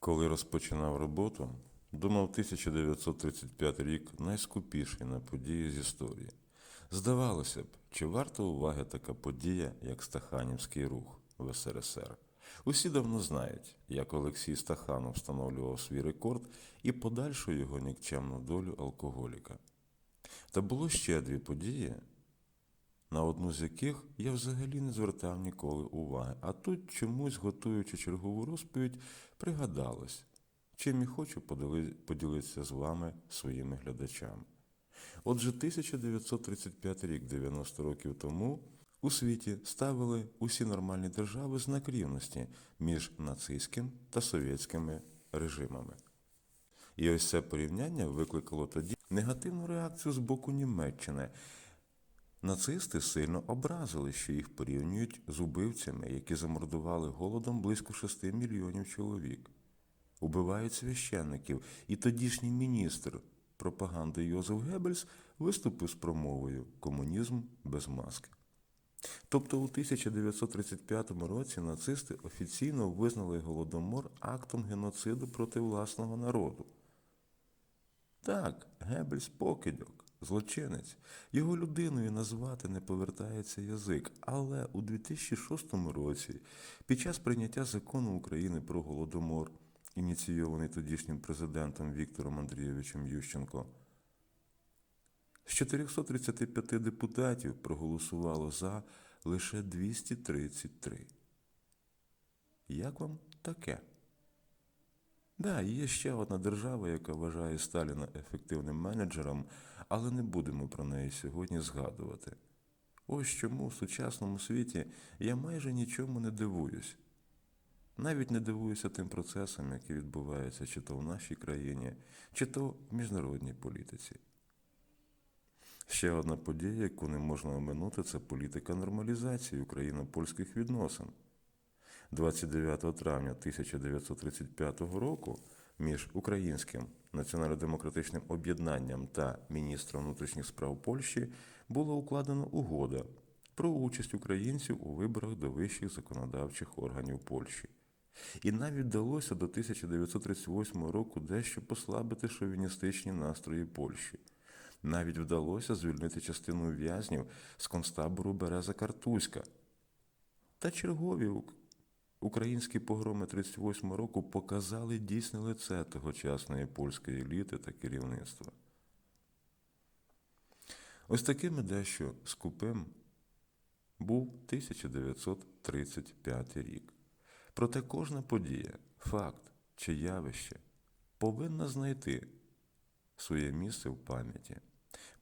Коли розпочинав роботу, думав 1935 рік найскупіший на події з історії. Здавалося б, чи варта уваги така подія, як Стаханівський рух в СРСР? Усі давно знають, як Олексій Стаханов встановлював свій рекорд і подальшу його нікчемну долю алкоголіка. Та було ще дві події, на одну з яких я взагалі не звертав ніколи уваги, а тут чомусь, готуючи чергову розповідь, пригадалось, чим і хочу поділитися з вами своїми глядачами. Отже, 1935 рік, 90 років тому, у світі ставили усі нормальні держави знак рівності між нацистським та совєтськими режимами. І ось це порівняння викликало тоді негативну реакцію з боку Німеччини. Нацисти сильно образили, що їх порівнюють з убивцями, які замордували голодом близько 6 мільйонів чоловік. Убивають священників, і тодішній міністр пропаганди Йозеф Геббельс виступив з промовою Комунізм без маски. Тобто у 1935 році нацисти офіційно визнали голодомор актом геноциду проти власного народу. Так, Геббельс покидьок, злочинець. Його людиною назвати не повертається язик. Але у 2006 році, під час прийняття закону України про голодомор, ініційований тодішнім президентом Віктором Андрійовичем Ющенко, з 435 депутатів проголосувало за лише 233. Як вам таке? Да, є ще одна держава, яка вважає Сталіна ефективним менеджером, але не будемо про неї сьогодні згадувати. Ось чому в сучасному світі я майже нічому не дивуюсь. Навіть не дивуюся тим процесам, які відбуваються чи то в нашій країні, чи то в міжнародній політиці. Ще одна подія, яку не можна оминути, це політика нормалізації україно-польських відносин. 29 травня 1935 року між Українським національно-демократичним об'єднанням та міністром внутрішніх справ Польщі була укладена угода про участь українців у виборах до вищих законодавчих органів Польщі. І навіть вдалося до 1938 року дещо послабити шовіністичні настрої Польщі. Навіть вдалося звільнити частину в'язнів з концтабору Береза Картузька. Та чергові українські погроми 38 року показали дійсне лице тогочасної польської еліти та керівництва. Ось таким дещо скупим був 1935 рік. Проте кожна подія, факт чи явище повинна знайти своє місце в пам'яті,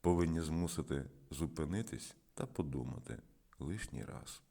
повинні змусити зупинитись та подумати лишній раз.